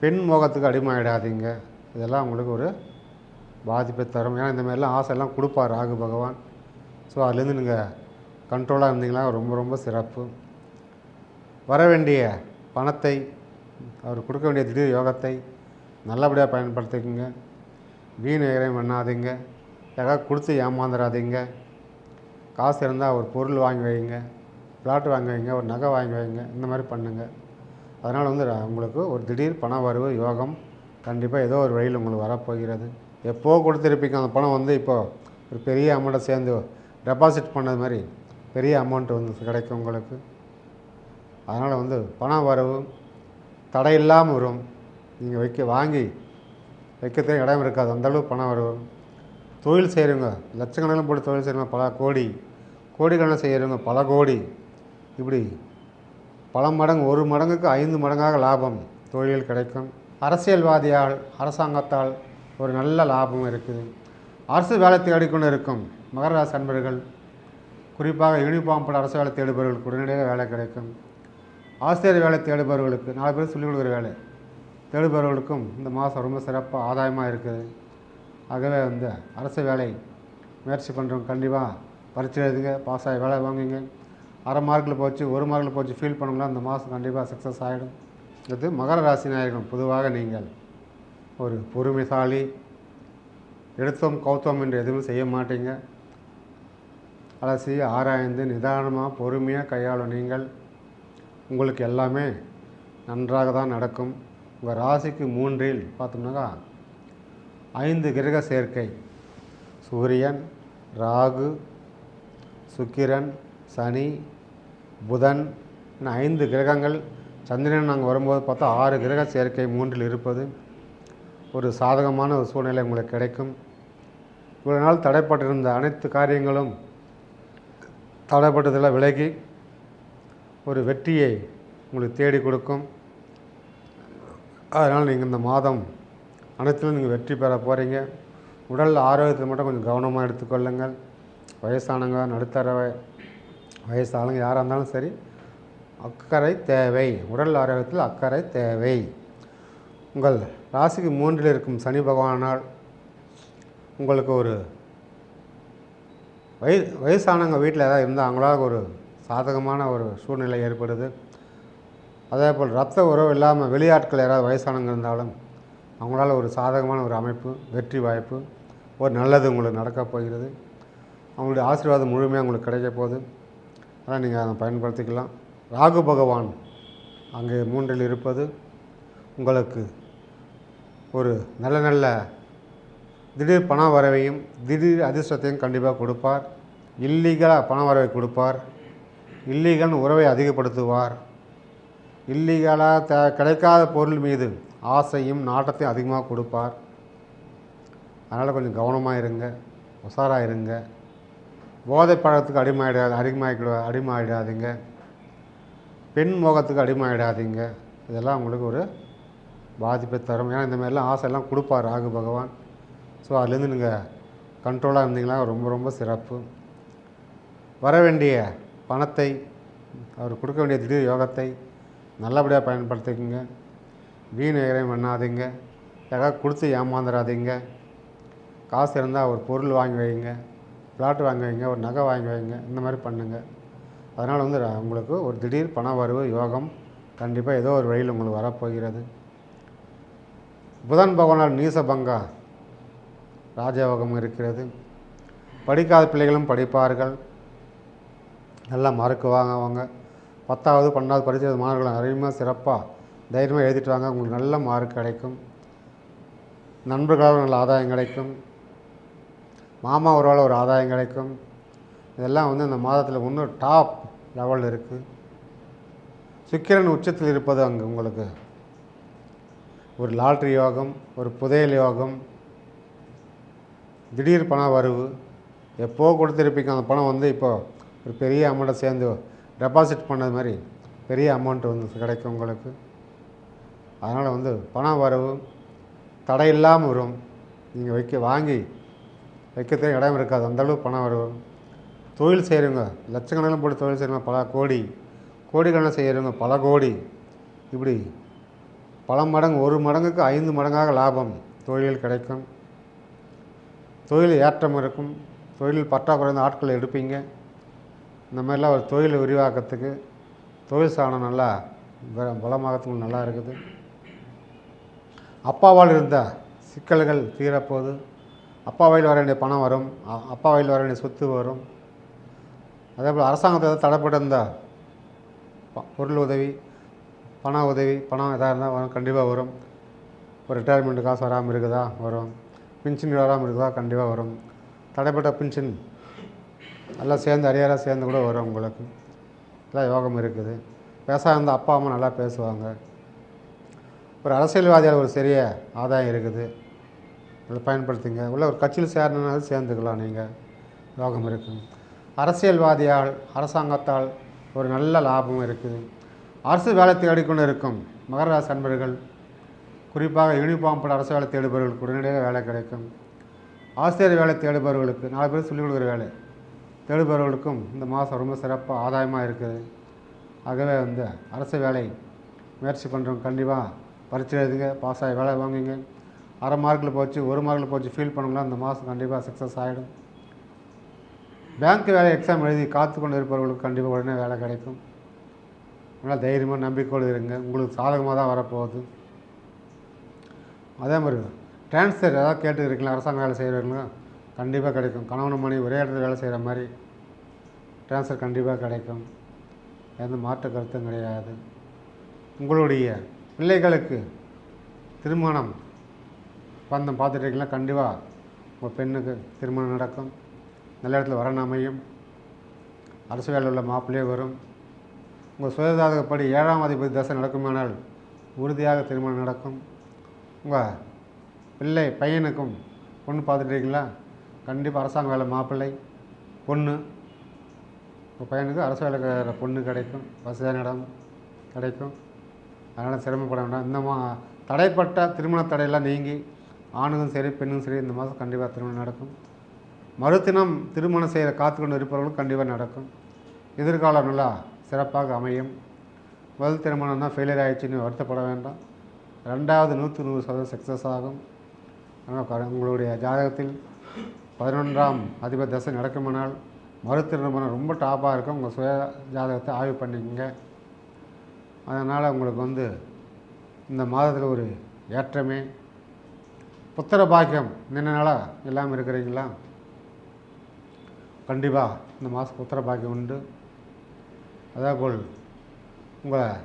பெண் மோகத்துக்கு அடிமையிடாதீங்க இதெல்லாம் உங்களுக்கு ஒரு பாதிப்பை தரும். ஏன்னா இந்த மாதிரிலாம் ஆசைலாம் கொடுப்பார் ராகு பகவான். ஸோ அதுலேருந்து நீங்கள் கண்ட்ரோலாக இருந்தீங்கன்னா ரொம்ப ரொம்ப சிறப்பு. வர வேண்டிய பணத்தை அவர் கொடுக்க வேண்டிய திடீர் யோகத்தை நல்லபடியாக பயன்படுத்திக்கோங்க. வீண் இறையம் பண்ணாதீங்க யாராவது கொடுத்து ஏமாந்துடாதீங்க காசு இருந்தால் ஒரு பொருள் வாங்கி வைங்க. பிளாட் வாங்கி வைங்க. ஒரு நகை வாங்கி வைங்க. இந்த மாதிரி பண்ணுங்கள் அதனால் வந்து உங்களுக்கு ஒரு திடீர் பண வரவு யோகம் கண்டிப்பாக ஏதோ ஒரு வழியில் உங்களுக்கு வரப்போகிறது. எப்போ கொடுத்துருப்பீங்க? அந்த பணம் வந்து இப்போது ஒரு பெரிய அமௌண்ட்டை சேர்ந்து டெபாசிட் பண்ணது மாதிரி பெரிய அமௌண்ட் வந்து கிடைக்கும் உங்களுக்கு. அதனால் வந்து பண வரவு தடையில்லாமல் வரும். நீங்கள் வைக்க வாங்கி வைக்கிறதுக்கு இடம் இருக்காது. அந்தளவு பணம் வரும் தொழில் செய்கிறவங்க லட்சக்கணக்கில் போட்டு தொழில் செய்கிறவங்க பல கோடி. கோடிக்கணக்கில் செய்கிறவங்க பல கோடி. இப்படி பல மடங்கு ஒரு மடங்குக்கு ஐந்து மடங்காக லாபம் தொழிலில் கிடைக்கும். அரசியல்வாதியால் அரசாங்கத்தால் ஒரு நல்ல லாபம் இருக்குது. அரசு வேலை தேடிக்கொண்டு இருக்கும் மகர ராசி அன்பர்கள் குறிப்பாக யூனிஃபார்ம் போட அரசு வேலை தேடுபவர்களுக்கு உடனடியாக வேலை கிடைக்கும். ஆசிரியர் வேலை தேடுபவர்களுக்கு நாலு பேர் சொல்லிக் கொடுக்குற வேலை தேடுபவர்களுக்கும் இந்த மாதம் ரொம்ப சிறப்பாக ஆதாயமாக இருக்குது. ஆகவே வந்து அரசு வேலை முயற்சி பண்ணுறவங்க கண்டிப்பாக பரிச்சு எழுதுங்க பாஸ் ஆகி வேலை வாங்குங்க. அரை மார்க்கில் போச்சு ஒரு மார்க்கில் போச்சு ஃபீல் பண்ணுங்களா அந்த மாதம் கண்டிப்பாக சக்ஸஸ் ஆகிடும் இது மகர ராசி நாயகம் பொதுவாக நீங்கள் ஒரு பொறுமைசாலி எடுத்தோம் கௌத்தோம் என்று எதுவும் செய்ய மாட்டீங்க. அலசி ஆராய்ந்து நிதானமாக பொறுமையாக கையாளும் நீங்கள். உங்களுக்கு எல்லாமே நன்றாக தான் நடக்கும். உங்கள் ராசிக்கு மூன்றில் பார்த்தோம்னாக்கா ஐந்து கிரக சேர்க்கை. சூரியன் ராகு சுக்கிரன் சனி புதன் ஐந்து கிரகங்கள். சந்திரன் நாங்கள் வரும்போது பார்த்தா ஆறு கிரக சேர்க்கை மூன்றில் இருப்பது. ஒரு சாதகமான ஒரு சூழ்நிலை உங்களுக்கு கிடைக்கும். இவ்வளோ நாள் தடைப்பட்டிருந்த அனைத்து காரியங்களும் தடைப்பட்டதில் விலகி ஒரு வெற்றியை உங்களுக்கு தேடி கொடுக்கும். அதனால் நீங்கள் இந்த மாதம் அனைத்திலும் நீங்கள் வெற்றி பெற போகிறீங்க உடல் ஆரோக்கியத்தை மட்டும் கொஞ்சம் கவனமாக எடுத்துக்கொள்ளுங்கள் வயசானவங்க நடுத்தரவை வயசு ஆளுங்க யாராக இருந்தாலும் சரி அக்கறை தேவை. உடல் ஆரோக்கியத்தில் அக்கறை தேவை. உங்கள் ராசிக்கு மூன்றில் இருக்கும் சனி பகவானால் உங்களுக்கு ஒரு வய வயசானவங்க வீட்டில் ஏதாவது இருந்தால் அவங்களால ஒரு சாதகமான ஒரு சூழ்நிலை ஏற்படுது. அதே போல் ரத்த உறவு இல்லாமல் வெளியாட்கள் யாராவது வயசானவங்க இருந்தாலும் அவங்களால ஒரு சாதகமான ஒரு அமைப்பு வெற்றி வாய்ப்பு ஒரு நல்லது உங்களுக்கு நடக்கப் போகிறது. அவங்களுடைய ஆசீர்வாதம் முழுமையாக உங்களுக்கு கிடைக்க போகுது. ஆனால் நீங்கள் அதை பயன்படுத்திக்கலாம். ராகு பகவான் அங்கே மூன்றில் இருப்பது உங்களுக்கு ஒரு நல்ல நல்ல திடீர் பண வரவையும் திடீர் அதிர்ஷ்டத்தையும் கண்டிப்பாக கொடுப்பார். இல்லீகலாக பண வரவை கொடுப்பார். இல்லீகல் உறவை அதிகப்படுத்துவார். இல்லீகலாக த கிடைக்காத பொருள் மீது ஆசையும் நாட்டத்தையும் அதிகமாக கொடுப்பார். அதனால் கொஞ்சம் கவனமாக இருங்க உஷாராக இருங்க. போதை பழத்துக்கு அடிமையிடாது அடிமையாகிட அடிமாயிடாதீங்க பெண் மோகத்துக்கு அடிமையாயிடாதீங்க. இதெல்லாம் உங்களுக்கு ஒரு பாதிப்பை தரும். ஏன்னா இந்தமாதிரிலாம் ஆசையெல்லாம் கொடுப்பார் ராகு பகவான். ஸோ அதுலேருந்து நீங்கள் கண்ட்ரோலாக இருந்தீங்கன்னா ரொம்ப ரொம்ப சிறப்பு. வர வேண்டிய பணத்தை அவர் கொடுக்க வேண்டிய திடீர் யோகத்தை நல்லபடியாக பயன்படுத்திக்கோங்க. வீண் இறையம் பண்ணாதீங்க யாராவது கொடுத்து ஏமாந்துடாதீங்க காசு இருந்தால் ஒரு பொருள் வாங்கி வைங்க. பிளாட் வாங்கி வைங்க ஒரு நகை வாங்கி வைங்க இந்த மாதிரி பண்ணுங்கள் அதனால் வந்து உங்களுக்கு ஒரு திடீர் பண வரவு யோகம் கண்டிப்பாக ஏதோ ஒரு வழியில் உங்களுக்கு வரப்போகிறது. புதன் பகவானால் நீசபங்கா ராஜயோகம் இருக்கிறது. படிக்காத பிள்ளைகளும் படிப்பார்கள். நல்லா மார்க்கு வாங்குவாங்க பத்தாவது பன்னெண்டாவது படித்த மாணவர்கள் நிறையமாக சிறப்பாக தைரியமாக எழுதிட்டு வாங்க. உங்களுக்கு நல்ல மார்க் கிடைக்கும். நண்பர்களால் நல்ல ஆதாயம் கிடைக்கும். மாமா உறவால் ஒரு ஆதாயம் கிடைக்கும். இதெல்லாம் வந்து இந்த மாதத்தில் இன்னும் டாப் லெவலில் இருக்குது சுக்கிரன் உச்சத்தில் இருப்பது அங்கே உங்களுக்கு. ஒரு லாட்ரி யோகம் ஒரு புதையல் யோகம் திடீர் பண வரவு எப்போ கொடுத்துருப்பீங்க அந்த பணம் வந்து இப்போது ஒரு பெரிய அமௌண்ட்டை சேர்ந்து டெபாசிட் பண்ணது மாதிரி பெரிய அமௌண்ட் வந்து கிடைக்கும் உங்களுக்கு. அதனால் வந்து பண வரவு தடை இல்லாமல் வரும். நீங்கள் வைக்க வாங்கி வைக்கிறதுக்கு இடம் இருக்காது. அந்தளவு பணம் வரும். தொழில் செய்கிறவங்க லட்சக்கணக்கில் போட்டு தொழில் செய்கிறவங்க பல கோடி. கோடிக்கணக்கில் செய்கிறவங்க பல கோடி. இப்படி பல மடங்கு ஒரு மடங்குக்கு ஐந்து மடங்காக லாபம் தொழிலில் கிடைக்கும். தொழில் ஏற்றம் இருக்கும். தொழில் பற்றாக்குறைந்த ஆட்களை எடுப்பீங்க. இந்த மாதிரிலாம் ஒரு தொழில் விரிவாக்கத்துக்கு தொழில் சாணம் நல்லா ப- பலமாகத்துக்கு நல்லா இருக்குது. அப்பாவால் இருந்த சிக்கல்கள் தீரப்போகுது. அப்பா வழியில் வர வேண்டிய பணம் வரும் அப்பா வழியில் வர வேண்டிய சொத்து வரும். அதே போல் அரசாங்கத்தில் தடைப்பட்டிருந்த தடைப்பட்டிருந்தா பொருள் உதவி பண உதவி பணம் எதாக இருந்தால் வரும் கண்டிப்பாக வரும். ஒரு ரிட்டையர்மெண்ட் காசு வராமல் இருக்குதா? வரும். பென்ஷன் வராமல் இருக்குதா? கண்டிப்பாக வரும். தடைப்பட்ட பென்ஷன் எல்லாம் சேர்ந்து அரியாராக சேர்ந்து கூட வரும் உங்களுக்கு. எல்லாம் யோகம் இருக்குது. விவசாயம் இருந்தால் அப்பா அம்மா நல்லா பேசுவாங்க. ஒரு அரசியல்வாதியால் ஒரு சிறிய ஆதாயம் இருக்குது. அதை பயன்படுத்திங்க. உள்ள ஒரு கட்சியில் சேரணுன்னாலும் சேர்ந்துக்கலாம் நீங்கள் யோகம் இருக்குது அரசியல்வாதியால் அரசாங்கத்தால் ஒரு நல்ல லாபம் இருக்குது அரசு வேலை தேடிக்கொண்டு இருக்கும். மகர சண்பர்கள் அன்பர்கள் குறிப்பாக யூனிஃபார்ம் போட அரசு வேலை தேடுபவர்களுக்கு உடனடியாக வேலை கிடைக்கும். ஆசிரியர் வேலை தேடுபவர்களுக்கு நாலு பேர் சொல்லிக் கொடுக்குற வேலை. தேடுபவர்களுக்கும் இந்த மாதம் ரொம்ப சிறப்பாக ஆதாயமாக இருக்குது ஆகவே வந்து அரசு வேலை முயற்சி பண்ணுறவங்க கண்டிப்பாக பரிச்சு எழுதுங்க பாஸ் ஆகி வேலை வாங்குங்க. அரை மார்க்கில் போச்சு ஒரு மார்க்கில் போச்சு ஃபீல் பண்ணுங்களா இந்த மாதம் கண்டிப்பாக சக்ஸஸ் ஆகிடும் பேங்க் வேலை எக்ஸாம் எழுதி காத்து கொண்டு இருப்பவர்களுக்கு கண்டிப்பாக உடனே வேலை கிடைக்கும். நல்லா தைரியமாக நம்பிக்கையோடு இருங்க. உங்களுக்கு சாதகமாக தான் வரப்போகுது. அதே மாதிரி டிரான்ஸ்ஃபர் ஏதாவது கேட்டு இருக்கீங்களா அரசாங்க வேலை செய்கிறவங்களா கண்டிப்பாக கிடைக்கும். கணவன் மணி ஒரே இடத்துல வேலை செய்கிற மாதிரி டிரான்ஸ்ஃபர் கண்டிப்பாக கிடைக்கும். எந்த மாற்று கருத்தும் கிடையாது. உங்களுடைய பிள்ளைகளுக்கு திருமணம் பந்தம் பார்த்துட்டு இருக்கீங்களா கண்டிப்பாக உங்கள் பெண்ணுக்கு திருமணம் நடக்கும். நல்ல இடத்துல வரன் அமையும். அரசு வேலையில் உள்ள மாப்பிள்ளையே வரும். உங்கள் சுயஜாதகப்படி ஏழாம் அதிபதி தசை நடக்குமானால் உறுதியாக திருமணம் நடக்கும். உங்கள் பிள்ளை பையனுக்கும் பொண்ணு பார்த்துட்டு இருக்கீங்களா கண்டிப்பாக அரசாங்க வேலை மாப்பிள்ளை பொண்ணு. உங்கள் பையனுக்கு அரசு வேலை பொண்ணு கிடைக்கும். வசதியான இடம் கிடைக்கும். அதனால் சிரமப்பட வேண்டாம். இந்த மா தடைப்பட்ட திருமண தடையெல்லாம் நீங்கி ஆணுக்கும் சரி பெண்ணும் சரி இந்த மாதம் கண்டிப்பாக திருமணம் நடக்கும். மறுதினம் திருமணம் செய்கிற காத்துக்கொண்டு இருப்பவர்களும் கண்டிப்பாக நடக்கும். எதிர்காலம் நல்லா சிறப்பாக அமையும். முதல் திருமணம் தான் ஃபெயிலியர் ஆயிடுச்சுன்னு வருத்தப்பட வேண்டாம். ரெண்டாவது நூற்றி நூறு சதவீதம் சக்ஸஸ் ஆகும். ஆனால் உங்களுடைய ஜாதகத்தில் பதினொன்றாம் அதிபர் தசை நடக்குமானால் மறு திருமணம் ரொம்ப டாப்பாக இருக்கும். உங்கள் சுய ஜாதகத்தை ஆய்வு பண்ணிக்கங்க. அதனால் உங்களுக்கு வந்து இந்த மாதத்தில் ஒரு ஏற்றமே புத்திர பாக்கியம் நின்ன நாளாக இருக்கிறீங்களா? கண்டிப்பாக இந்த மாதம் புத்திர பாக்கியம் உண்டு. அதேபோல் உங்கள்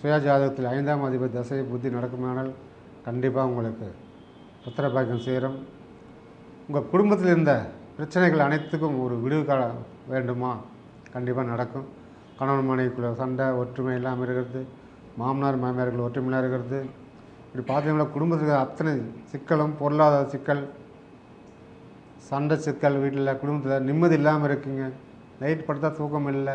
சுய ஜாதகத்தில் ஐந்தாம் அதிபதி தசை புத்தி நடக்குமானால் கண்டிப்பாக உங்களுக்கு புத்திர பாக்கியம் சேரும். உங்கள் குடும்பத்தில் இருந்த பிரச்சனைகள் அனைத்துக்கும் ஒரு விடுவு கால வேண்டுமா? கண்டிப்பாக நடக்கும். கணவன் மனைவிக்குள்ள சண்டை ஒற்றுமை இல்லாமல் இருக்கிறது. மாமனார் மாமியார்கள் ஒற்றுமையாக இருக்கிறது. இப்படி பார்த்தீங்கன்னா குடும்பத்தில் அத்தனை சிக்கலும் பொருளாதார சிக்கல் சண்டை சிக்கல் வீட்டில் குடும்பத்தில் நிம்மதி இல்லாமல் இருக்குங்க. நைட் படுத்தா தூக்கம் இல்லை.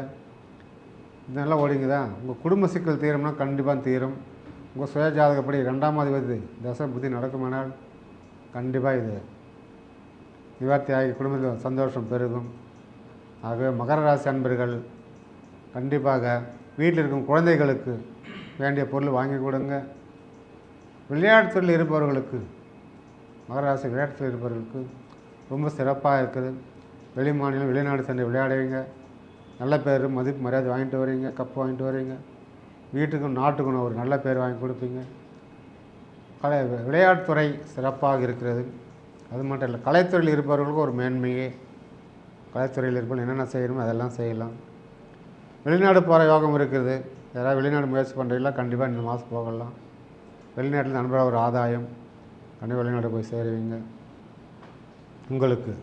இதெல்லாம் ஓடிங்குதா உங்கள் குடும்ப சிக்கல் தீரும்னா கண்டிப்பாக தீரும். உங்கள் சுய ஜாதகப்படி ரெண்டாம் அதிபதி தசை புத்தி நடக்குமானால் கண்டிப்பாக இது நிவர்த்தி ஆகி குடும்பத்தில் சந்தோஷம் பெருகும். ஆகவே மகர ராசி அன்பர்கள் கண்டிப்பாக வீட்டில் இருக்கும் குழந்தைகளுக்கு வேண்டிய பொருள் வாங்கி கொடுங்க. விளையாட்டுத்துறையில் இருப்பவர்களுக்கு மகர ராசி இருப்பவர்களுக்கு ரொம்ப சிறப்பாக இருக்குது. வெளி மாநிலம் வெளிநாடு சென்று விளையாடுவீங்க. நல்ல பேர் மதிப்பு மரியாதை வாங்கிட்டு வரீங்க கப்பு வாங்கிட்டு வரீங்க வீட்டுக்கும் நாட்டுக்கும் ஒரு நல்ல பேர் வாங்கி கொடுப்பீங்க. கலை விளையாட்டுத்துறை சிறப்பாக இருக்கிறது. அது மட்டும் இல்லை கலைத்துறையில் இருப்பவர்களுக்கு ஒரு மேன்மையே. கலைத்துறையில் இருப்பவர்கள் என்னென்ன செய்யணுமோ அதெல்லாம் செய்யலாம். வெளிநாடு போகிற யோகம் இருக்குது. யாராவது வெளிநாடு முயற்சி பண்ணுறீங்களா? கண்டிப்பாக இந்த மாதம் போகலாம். வெளிநாட்டில் நண்பராக ஒரு ஆதாயம். கண்டிப்பாக வெளிநாடு போய் சேருவீங்க. உங்களுக்கு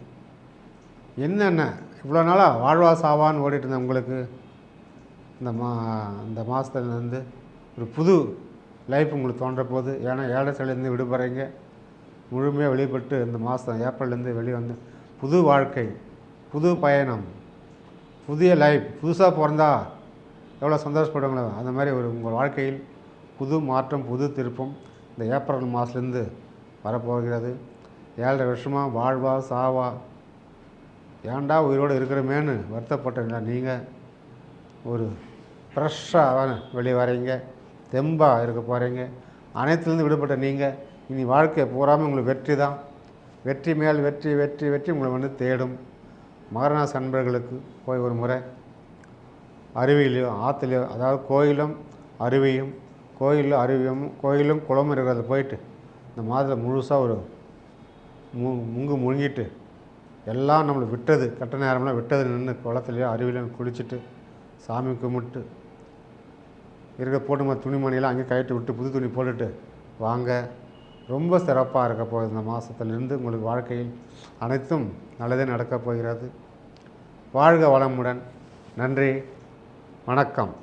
என்னென்ன இவ்வளோ நாளாக வாழ்வா சாவான்னு ஓடிட்டு இருந்த உங்களுக்கு? இந்த மா இந்த மாதத்துலேருந்து ஒரு புது லைஃப் உங்களுக்கு தோன்ற போகுது ஏன்னா ஏழை சிலையிலேருந்து விடுபடுறீங்க. முழுமையாக வெளிப்பட்டு இந்த மாதம் ஏப்ரல்லேருந்து வெளியே வந்து புது வாழ்க்கை புது பயணம் புதிய லைஃப் புதுசாக பிறந்தா எவ்வளோ சந்தோஷப்படுங்களோ அந்த மாதிரி ஒரு உங்கள் வாழ்க்கையில் புது மாற்றம் புது திருப்பம் இந்த ஏப்ரல் மாதத்துலேருந்து வரப்போகிறது. ஏழரை வருஷமாக வாழ்வா சாவா? ஏன்டா உயிரோடு இருக்கிறமேன்னு வருத்தப்பட்டீங்களா நீங்கள் ஒரு ஃப்ரெஷ்ஷாக வெளியே வரீங்க. தெம்பாக இருக்க போகிறீங்க அனைத்துலேருந்து விடுபட்ட நீங்கள் இனி வாழ்க்கை பூராமல் உங்களுக்கு வெற்றி தான். வெற்றி மேல் வெற்றி வெற்றி வெற்றி உங்களை வந்து தேடும். மகரநாச அன்பர்களுக்கு போய் ஒரு முறை அருவியிலையோ ஆற்றுலையோ அதாவது கோயிலும் அருவியும் கோயிலும் அருவியும் கோயிலும் குளமும் இருக்கிறத. போயிட்டு இந்த மாதத்தில் முழுசாக ஒரு மு முங்கு முழுங்கிட்டு எல்லாம் நம்மளை விட்டது கட்ட நேரம்லாம் விட்டது நின்று குளத்துலையோ அருவிலையும் குளிச்சுட்டு சாமி கும்பிட்டு இருக்க போட்டு துணிமணியெல்லாம் அங்கேயே கயிட்டு விட்டு புது துணி போட்டுட்டு வாங்க. ரொம்ப சிறப்பாக இருக்க போகுது இந்த மாதத்துலேருந்து உங்களுக்கு வாழ்க்கையில் அனைத்தும் நல்லதே நடக்கப் போகிறது. வாழ்க வளமுடன். நன்றி. வணக்கம்.